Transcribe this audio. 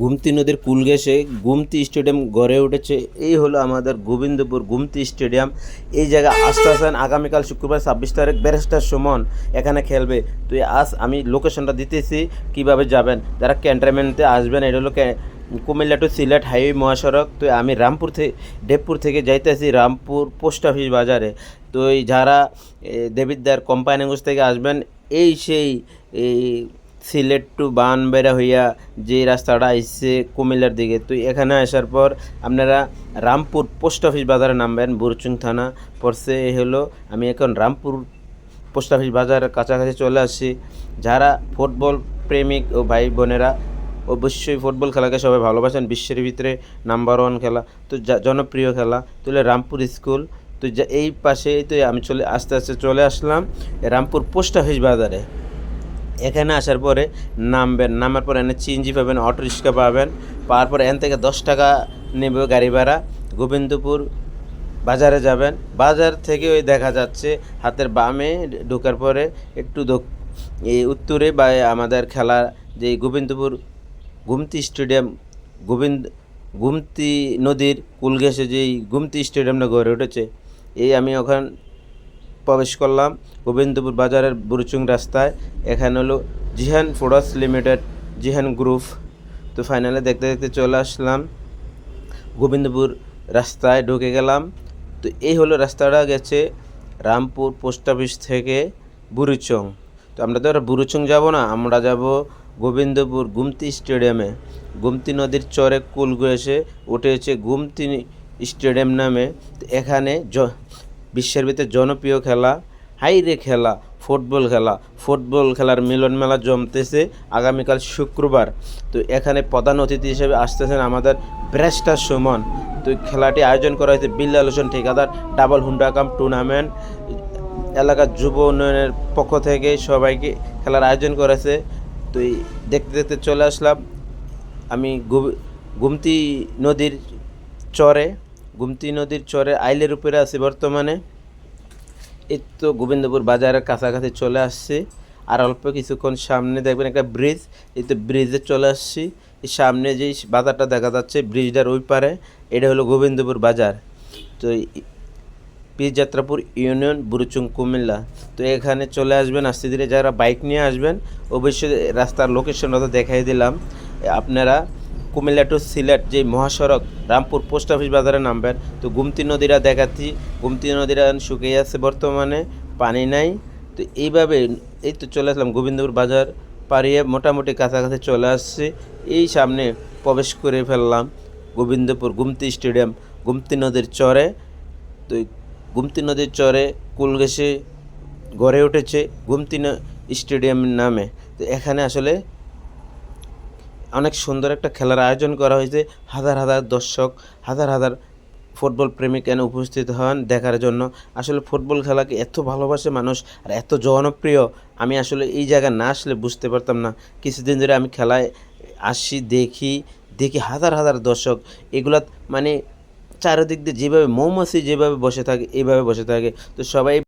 গুমতি নদীর কুল ঘেঁষে গুমতি স্টেডিয়াম গড়ে উঠেছে। এই হলো আমাদের গোবিন্দপুর গুমতি স্টেডিয়াম। এই জায়গায় আসতে আসেন আগামীকাল শুক্রবার ছাব্বিশ তারিখ ব্যারিস্টার সুমন এখানে খেলবে। তো আস আমি লোকেশনটা দিতেছি, কীভাবে যাবেন? যারা ক্যান্টনমেন্টে আসবেন, এটা হলো কুমিল্লা টু সিলেট হাইওয়ে মহাসড়ক। তো আমি রামপুর থেকে দেবপুর থেকে যাইতেছি রামপুর পোস্ট অফিস বাজারে। তো যারা দেবিদ্যার কোম্পানিগঞ্জ থেকে আসবেন, এই সেই, এই সিলেট টু বানবেড়া হইয়া যে রাস্তাটা আসছে কুমিল্লার দিকে। তো এখানে আসার পর আপনারা রামপুর পোস্ট অফিস বাজারে নামবেন, বুরচুং থানা। পড়ছে এই হলো, আমি এখন রামপুর পোস্ট অফিস বাজারের কাছাকাছি চলে আসছি যারা ফুটবল প্রেমিক ও ভাই বোনেরা অবশ্যই ফুটবল খেলাকে সবাই ভালোবাসেন, বিশ্বের ভিতরে নাম্বার ওয়ান খেলা, তো জনপ্রিয় খেলা। তুলে রামপুর স্কুল, তো এই পাশেই তো আমি চলে, আস্তে আস্তে চলে আসলাম রামপুর পোস্ট অফিস বাজারে। এখানে আসার পরে নামবেন, নামার পরে এনে চিঞ্জি পাবেন, অটো রিক্সা পাবেন। পাওয়ার পরে এখান থেকে দশ টাকা নেবে গাড়ি ভাড়া। গোবিন্দপুর বাজারে যাবেন। বাজার থেকে ওই দেখা যাচ্ছে হাতের বামে ঢোকার পরে একটু এই উত্তরে বা আমাদের খেলা যে গোবিন্দপুর গুমতি স্টেডিয়াম, গোবিন্দ, গুমতি নদীর কুল ঘেঁষে যেই গুমতি স্টেডিয়ামটা গড়ে উঠেছে, এই আমি ওখান প্রবেশ করলাম গোবিন্দপুর বাজারের বুরুচুং রাস্তায়। এখানে হলো Jihan foods limited, Jihan group. তো ফাইনালে দেখতে দেখতে চলে আসলাম। গোবিন্দপুর রাস্তায় ঢুকে গেলাম। তো এই হলো রাস্তাটা গেছে রামপুর পোস্ট অফিস থেকে বুরুচং তো আমরা তো আর বুরুচং যাব না, আমরা যাব গোবিন্দপুর গুমতি স্টেডিয়ামে। গুমতি নদীর চরে কুল এসে উঠেছে গুমতি স্টেডিয়াম নামে। এখানে বিশ্বের ভিতরে জনপ্রিয় খেলা, হাইরে খেলা, ফুটবল খেলা। ফুটবল খেলার মিলন মেলা জমতেছে আগামীকাল শুক্রবার। তো এখানে প্রধান অতিথি হিসেবে আসতেছেন আমাদের ব্রেস্টার সুমন। তো খেলাটি আয়োজন করা হয়েছে বিল্লাল ঠিকাদার ডাবল হুন্ডা কাম টুর্নামেন্ট। এলাকার যুব উন্নয়নের পক্ষ থেকে সবাইকে খেলার আয়োজন করেছে। তো দেখতে দেখতে চলে আসলাম। আমি গুমতি নদীর চরে। গুমতি নদীর চরে আইলের উপরে আছি বর্তমানে। এই তো গোবিন্দপুর বাজারের কাছাকাছি চলে আসছি। আর অল্প কিছুক্ষণ সামনে দেখবেন একটা ব্রিজ এই তো ব্রিজে চলে আসছি। সামনে যেই বাজারটা দেখা যাচ্ছে ব্রিজটার ওই পারে, এটা হলো গোবিন্দপুর বাজার। তো পীরযাত্রাপুর ইউনিয়ন বুরুচুং কুমিল্লা। তো এখানে চলে আসবেন, আস্তে ধীরে যারা বাইক নিয়ে আসবেন, অবশ্যই রাস্তার লোকেশনটা তো দেখাই দিলাম। আপনারা কুমিল্লা টু সিলেট যে মহাসড়ক রামপুর পোস্ট অফিস বাজারে নামবেন, তো গুমতি নদীরা দেখাচ্ছি। গুমতি নদীরা শুকিয়ে আছে বর্তমানে, পানি নাই। তো এইভাবে এই তো চলে আসলাম গোবিন্দপুর বাজার, পাড়িয়ে মোটামুটি কাছাকাছি চলে আসছি। এই সামনে প্রবেশ করে ফেললাম গোবিন্দপুর গুমতি স্টেডিয়াম, গুমতি নদীর চরে। তো গুমতি নদীর চরে কুল ঘেঁষে গড়ে উঠেছে গুমতি স্টেডিয়াম নামে। তো এখানে আসলে অনেক সুন্দর একটা খেলার আয়োজন করা হয়েছে। হাজার হাজার দর্শক, হাজার হাজার ফুটবল প্রেমিক এনে উপস্থিত হন দেখার জন্য। আসলে ফুটবল খেলাকে এত ভালোবাসে মানুষ আর এত জনপ্রিয়, আমি আসলে এই জায়গায় না আসলে বুঝতে পারতাম না। কিছুদিন ধরে আমি খেলায় আসি, দেখি দেখি হাজার হাজার দর্শক। এগুলা মানে চারিদিক দিয়ে যেভাবে মৌমাছি যেভাবে বসে থাকে এইভাবে বসে থাকে। তো সবাই